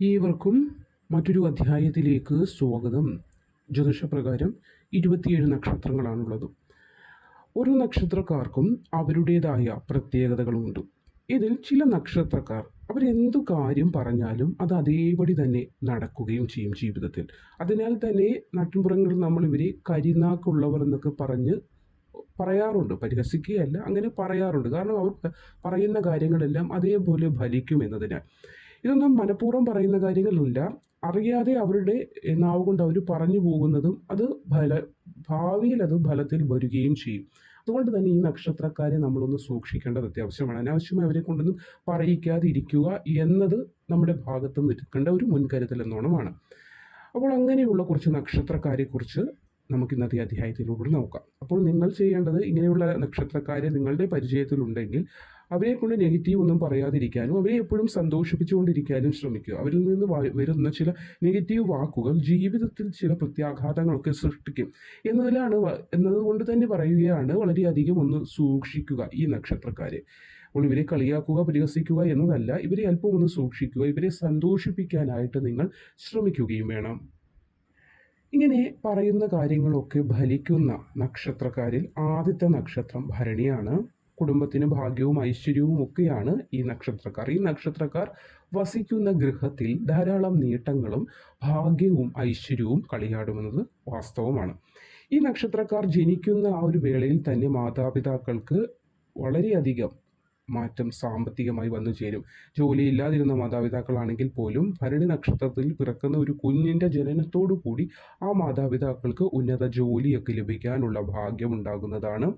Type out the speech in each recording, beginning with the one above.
ഏവർക്കും മറ്റൊരു അധ്യായത്തിലേക്ക് സ്വാഗതം. ജ്യോതിഷപ്രകാരം ഇരുപത്തിയേഴ് നക്ഷത്രങ്ങളാണുള്ളത്. ഓരോ നക്ഷത്രക്കാർക്കും അവരുടേതായ പ്രത്യേകതകളുണ്ട്. ഇതിൽ ചില നക്ഷത്രക്കാർ അവരെന്തു കാര്യം പറഞ്ഞാലും അത് അതേപടി തന്നെ നടക്കുകയും ചെയ്യും ജീവിതത്തിൽ. അതിനാൽ തന്നെ നാട്ടിൻപുറങ്ങളിൽ നമ്മൾ ഇവരെ കരിനാക്കുള്ളവർ എന്നൊക്കെ പറഞ്ഞ് പറയാറുണ്ട്. പരിഹസിക്കുകയല്ല അങ്ങനെ പറയാറുണ്ട്. കാരണം അവർ പറയുന്ന കാര്യങ്ങളെല്ലാം അതേപോലെ ഫലിക്കും എന്നതിനാൽ. ഇതൊന്നും മനഃപൂർവം പറയുന്ന കാര്യങ്ങളല്ല. അറിയാതെ അവരുടെ നാവുകൊണ്ട് നാവ് കൊണ്ട് അവർ പറഞ്ഞു പോകുന്നതും അത് ഫല ഭാവിയിൽ അത് ഫലത്തിൽ വരികയും ചെയ്യും. അതുകൊണ്ട് തന്നെ ഈ നക്ഷത്രക്കാരെ നമ്മളൊന്ന് സൂക്ഷിക്കേണ്ടത് അത്യാവശ്യമാണ്. അനാവശ്യമായി അവരെ കൊണ്ടൊന്നും പറയിക്കാതിരിക്കുക എന്നത് നമ്മുടെ ഭാഗത്ത് നിൽക്കേണ്ട ഒരു മുൻകരുതൽ എന്നോണമാണ്. അപ്പോൾ അങ്ങനെയുള്ള കുറച്ച് നക്ഷത്രക്കാരെ കുറിച്ച് നമുക്ക് ഇന്നത്തെ അധ്യായത്തിലൂടെ നോക്കാം. അപ്പോൾ നിങ്ങൾ ചെയ്യേണ്ടത് ഇങ്ങനെയുള്ള നക്ഷത്രക്കാരെ നിങ്ങളുടെ പരിചയത്തിലുണ്ടെങ്കിൽ അവരെ കൊണ്ട് നെഗറ്റീവ് ഒന്നും പറയാതിരിക്കാനും അവരെ എപ്പോഴും സന്തോഷിപ്പിച്ചുകൊണ്ടിരിക്കാനും ശ്രമിക്കുക. അവരിൽ നിന്ന് വരുന്ന ചില നെഗറ്റീവ് വാക്കുകൾ ജീവിതത്തിൽ ചില പ്രത്യാഘാതങ്ങളൊക്കെ സൃഷ്ടിക്കും. എന്നതിലാണ് എന്നതുകൊണ്ട് തന്നെ പറയുകയാണ് വളരെയധികം ഒന്ന് സൂക്ഷിക്കുക ഈ നക്ഷത്രക്കാരെ. അപ്പോൾ ഇവരെ കളിയാക്കുക പരിഹസിക്കുക എന്നതല്ല ഇവരെ അല്പം ഒന്ന് സൂക്ഷിക്കുക ഇവരെ സന്തോഷിപ്പിക്കാനായിട്ട് നിങ്ങൾ ശ്രമിക്കുകയും വേണം. ഇങ്ങനെ പറയുന്ന കാര്യങ്ങളൊക്കെ ഫലിക്കുന്ന നക്ഷത്രക്കാരിൽ ആദ്യത്തെ നക്ഷത്രം ഭരണിയാണ്. കുടുംബത്തിന് ഭാഗ്യവും ഐശ്വര്യവും ഒക്കെയാണ് ഈ നക്ഷത്രക്കാർ. ഈ നക്ഷത്രക്കാർ വസിക്കുന്ന ഗൃഹത്തിൽ ധാരാളം നീട്ടങ്ങളും ഭാഗ്യവും ഐശ്വര്യവും കളിയാടുമെന്നത് വാസ്തവമാണ്. ഈ നക്ഷത്രക്കാർ ജനിക്കുന്ന ആ ഒരു വേളയിൽ തന്നെ മാതാപിതാക്കൾക്ക് വളരെയധികം മാറ്റം സാമ്പത്തികമായി വന്നു ചേരും. ജോലിയില്ലാതിരുന്ന മാതാപിതാക്കളാണെങ്കിൽ പോലും ഭരണി നക്ഷത്രത്തിൽ പിറക്കുന്ന ഒരു കുഞ്ഞിന്റെ ജനനത്തോടു കൂടി ആ മാതാപിതാക്കൾക്ക് ഉന്നത ജോലിയൊക്കെ ലഭിക്കാനുള്ള ഭാഗ്യം ഉണ്ടാകുന്നതാണ്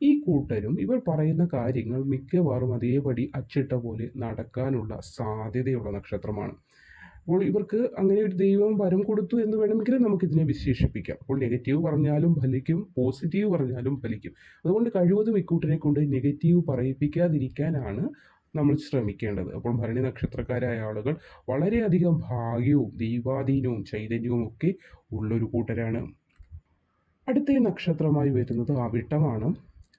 ഈ കൂട്ടരും. ഇവർ പറയുന്ന കാര്യങ്ങൾ മിക്കവാറും അതേപടി അച്ചിട്ട പോലെ നടക്കാനുള്ള സാധ്യതയുള്ള നക്ഷത്രമാണ്. അപ്പോൾ ഇവർക്ക് അങ്ങനെ ഒരു ദൈവം വരം കൊടുത്തു എന്ന് വേണമെങ്കിൽ നമുക്കിതിനെ വിശേഷിപ്പിക്കാം. അപ്പോൾ നെഗറ്റീവ് പറഞ്ഞാലും ഫലിക്കും പോസിറ്റീവ് പറഞ്ഞാലും ഫലിക്കും. അതുകൊണ്ട് കഴിവതും ഇക്കൂട്ടിനെ കൊണ്ട് നെഗറ്റീവ് പറയിപ്പിക്കാതിരിക്കാനാണ് നമ്മൾ ശ്രമിക്കേണ്ടത്. അപ്പോൾ ഭരണി നക്ഷത്രക്കാരായ ആളുകൾ വളരെയധികം ഭാഗ്യവും ദൈവാധീനവും ചൈതന്യവും ഒക്കെ ഉള്ളൊരു കൂട്ടരാണ്. അടുത്ത നക്ഷത്രമായി വരുന്നത് അവിട്ടമാണ്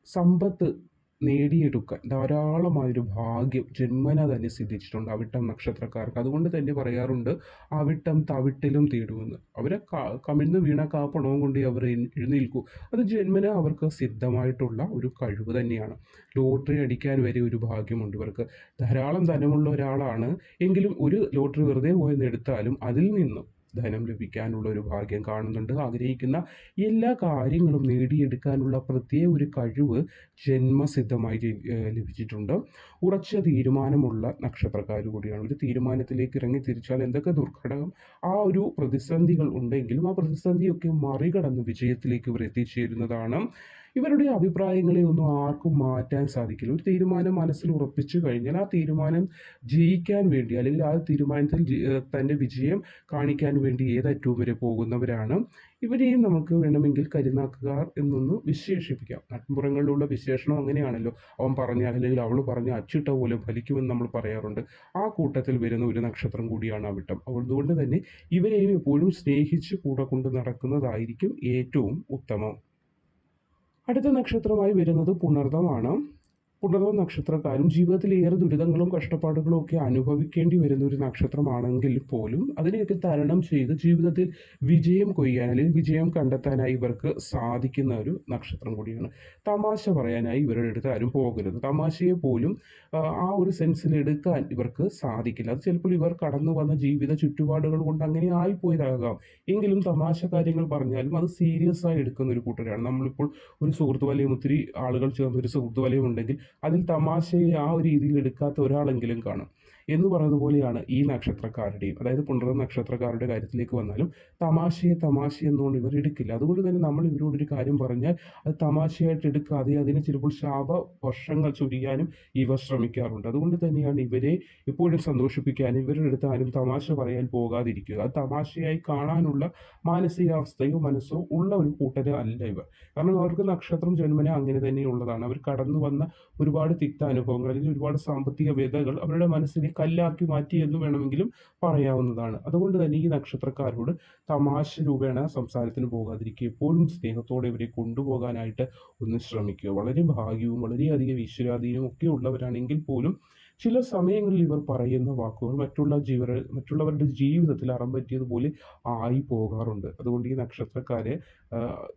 സമ്പത്ത് നേടിയെടുക്കാൻ. ധാരാളമായൊരു ഭാഗ്യം ജന്മന തന്നെ സിദ്ധിച്ചിട്ടുണ്ട് അവിട്ടം നക്ഷത്രക്കാർക്ക്. അതുകൊണ്ട് തന്നെ പറയാറുണ്ട് അവിട്ടം തവിട്ടിലും തേടുമെന്ന്. അവരെ കമിഴ്ന്ന് വീണ കാ പണവും കൊണ്ട് അവർ എഴുന്നേൽക്കൂ. അത് ജന്മന അവർക്ക് സിദ്ധമായിട്ടുള്ള ഒരു കഴിവ് തന്നെയാണ്. ലോട്ടറി അടിക്കാൻ വരെ ഒരു ഭാഗ്യമുണ്ട് ഇവർക്ക്. ധാരാളം ധനമുള്ള ഒരാളാണ്. എങ്കിലും ഒരു ലോട്ടറി വെറുതെ പോയെന്ന് എടുത്താലും അതിൽ നിന്നും ധനം ലഭിക്കാനുള്ള ഒരു ഭാഗ്യം കാണുന്നുണ്ട്. ആഗ്രഹിക്കുന്ന എല്ലാ കാര്യങ്ങളും നേടിയെടുക്കാനുള്ള പ്രത്യേക ഒരു കഴിവ് ജന്മസിദ്ധമായി ലഭിച്ചിട്ടുണ്ട്. ഉറച്ച തീരുമാനമുള്ള നക്ഷത്രക്കാർ കൂടിയാണ്. ഒരു തീരുമാനത്തിലേക്ക് ഇറങ്ങി തിരിച്ചാൽ എന്തൊക്കെ ദുർഘടകം? ആ ഒരു പ്രതിസന്ധികൾ ഉണ്ടെങ്കിലും ആ പ്രതിസന്ധിയൊക്കെ മറികടന്ന് വിജയത്തിലേക്ക് ഇവർ എത്തിച്ചേരുന്നതാണ്. ഇവരുടെ അഭിപ്രായങ്ങളെ ഒന്നും ആർക്കും മാറ്റാൻ സാധിക്കില്ല. ഒരു തീരുമാനം മനസ്സിൽ ഉറപ്പിച്ചു കഴിഞ്ഞാൽ ആ തീരുമാനം ജയിക്കാൻ വേണ്ടി അല്ലെങ്കിൽ ആ തീരുമാനത്തിൽ തന്റെ വിജയം കാണിക്കാൻ വേണ്ടി ഏതറ്റവും വരെ പോകുന്നവരാണ്. ഇവരെയും നമുക്ക് വേണമെങ്കിൽ കരുനാക്കുകാർ എന്നൊന്ന് വിശേഷിപ്പിക്കാം. നാട്ടിൻപുറങ്ങളിലുള്ള വിശേഷണം അങ്ങനെയാണല്ലോ. അവൻ പറഞ്ഞ അല്ലെങ്കിൽ അവൾ പറഞ്ഞ അച്ചിട്ട പോലെ ഫലിക്കുമെന്ന് നമ്മൾ പറയാറുണ്ട്. ആ കൂട്ടത്തിൽ വരുന്ന ഒരു നക്ഷത്രം കൂടിയാണ് അവിട്ടം അതുകൊണ്ട് തന്നെ ഇവരെയും എപ്പോഴും സ്നേഹിച്ച് കൂടെ കൊണ്ട് നടക്കുന്നതായിരിക്കും ഏറ്റവും ഉത്തമം. അടുത്ത നക്ഷത്രമായി വരുന്നത് പുണർദമാണ്. പുണർദ നക്ഷത്രക്കാരും ജീവിതത്തിൽ ഏറെ ദുരിതങ്ങളും കഷ്ടപ്പാടുകളും ഒക്കെ അനുഭവിക്കേണ്ടി വരുന്ന ഒരു നക്ഷത്രമാണെങ്കിൽ പോലും അതിനെയൊക്കെ തരണം ചെയ്ത് ജീവിതത്തിൽ വിജയം കൊയ്യാൻ അല്ലെങ്കിൽ വിജയം കണ്ടെത്താനായി ഇവർക്ക് സാധിക്കുന്ന ഒരു നക്ഷത്രം കൂടിയാണ്. തമാശ പറയാനായി ഇവരുടെ അടുത്ത് ആരും പോകരുത്. തമാശയെ പോലും ആ ഒരു സെൻസിൽ എടുക്കാൻ ഇവർക്ക് സാധിക്കില്ല. അത് ചിലപ്പോൾ ഇവർ കടന്നു വന്ന ജീവിത ചുറ്റുപാടുകൾ കൊണ്ട് അങ്ങനെ ആയിപ്പോയതാകാം. എങ്കിലും തമാശ കാര്യങ്ങൾ പറഞ്ഞാലും അത് സീരിയസ് ആയി എടുക്കുന്ന ഒരു കൂട്ടരാണ്. നമ്മളിപ്പോൾ ഒരു സുഹൃത്ത് വലയം ഒത്തിരി ആളുകൾ ചേർന്ന് ഒരു സുഹൃത്ത് വലയം ഉണ്ടെങ്കിൽ അതിൽ തമാശയെ ആ ഒരു രീതിയിൽ എടുക്കാത്ത ഒരാളെങ്കിലും കാണും. എന്ന് പറയുന്ന പോലെയാണ് ഈ നക്ഷത്രക്കാരുടെയും. അതായത് പുണർ നക്ഷത്രക്കാരുടെ കാര്യത്തിലേക്ക് വന്നാലും തമാശയെ തമാശ എന്നുകൊണ്ട് ഇവർ എടുക്കില്ല. അതുകൊണ്ട് തന്നെ നമ്മൾ ഇവരോട് ഒരു കാര്യം പറഞ്ഞാൽ അത് തമാശയായിട്ട് എടുക്കാതെ അതിനെ ചിലപ്പോൾ ശാപ വർഷങ്ങൾ ചൊരിയാനും ഇവർ ശ്രമിക്കാറുണ്ട്. അതുകൊണ്ട് തന്നെയാണ് ഇവരെ എപ്പോഴും സന്തോഷിപ്പിക്കാനും ഇവരുടെ അടുത്ത് ആരും തമാശ പറയാൻ പോകാതിരിക്കുക. അത് തമാശയായി കാണാനുള്ള മാനസികാവസ്ഥയോ മനസ്സോ ഉള്ള ഒരു കൂട്ടർ അല്ല ഇവർ. കാരണം അവർക്ക് നക്ഷത്രം ജന്മന അങ്ങനെ തന്നെയുള്ളതാണ്. അവർ കടന്നു വന്ന ഒരുപാട് തിക്ത അനുഭവങ്ങൾ അല്ലെങ്കിൽ ഒരുപാട് സാമ്പത്തിക വ്യതകൾ അവരുടെ മനസ്സിനെ കല്ലാക്കി മാറ്റി എന്ന് വേണമെങ്കിലും പറയാവുന്നതാണ്. അതുകൊണ്ട് തന്നെ ഈ നക്ഷത്രക്കാരോട് തമാശ രൂപേണ സംസാരത്തിന് പോകാതിരിക്കുക എപ്പോഴും സ്നേഹത്തോടെ ഇവരെ കൊണ്ടുപോകാനായിട്ട് ഒന്ന് ശ്രമിക്കുക. വളരെ ഭാഗ്യവും വളരെയധികം ഈശ്വരാധീനവും ഒക്കെ ഉള്ളവരാണെങ്കിൽ പോലും ചില സമയങ്ങളിൽ ഇവർ പറയുന്ന വാക്കുകൾ മറ്റുള്ള ജീവ മറ്റുള്ളവരുടെ ജീവിതത്തിൽ അറം പറ്റിയതുപോലെ ആയി പോകാറുണ്ട്. അതുകൊണ്ട് ഈ നക്ഷത്രക്കാരെ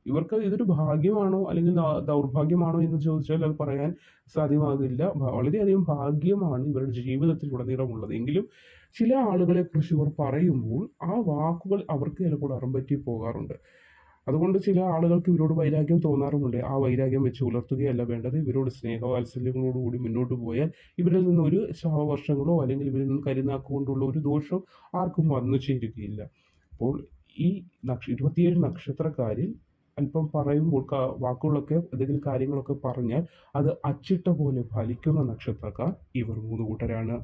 ഇവർക്ക് ഇതൊരു ഭാഗ്യമാണോ അല്ലെങ്കിൽ ദൗർഭാഗ്യമാണോ എന്ന് ചോദിച്ചാൽ അത് പറയാൻ സാധ്യമാകില്ല. വളരെയധികം ഭാഗ്യമാണ് ഇവരുടെ ജീവിതത്തിൽ ഉടനീളമുള്ളത് എങ്കിലും ചില ആളുകളെ കുറിച്ച് ഇവർ പറയുമ്പോൾ ആ വാക്കുകൾ അവർക്ക് ചിലപ്പോൾ അറം പറ്റി പോകാറുണ്ട്. അതുകൊണ്ട് ചില ആളുകൾക്ക് ഇവരോട് വൈരാഗ്യം തോന്നാറുമുണ്ട്. ആ വൈരാഗ്യം വെച്ച് പുലർത്തുകയല്ല വേണ്ടത്. ഇവരോട് സ്നേഹവാത്സല്യങ്ങളോടുകൂടി മുന്നോട്ട് പോയാൽ ഇവരിൽ നിന്ന് ഒരു ശവവർഷങ്ങളോ അല്ലെങ്കിൽ ഇവരിൽ നിന്ന് കരുനാക്കുകൊണ്ടുള്ള ഒരു ദോഷം ആർക്കും വന്നു ചേരുകയില്ല. അപ്പോൾ ഈ നക്ഷ ഇരുപത്തിയേഴ് നക്ഷത്രക്കാരിൽ അല്പം പറയുമ്പോൾ വാക്കുകളൊക്കെ എന്തെങ്കിലും കാര്യങ്ങളൊക്കെ പറഞ്ഞാൽ അത് അച്ചിട്ട പോലെ ഫലിക്കുന്ന നക്ഷത്രക്കാർ ഇവർ മൂന്ന് കൂട്ടരാണ്.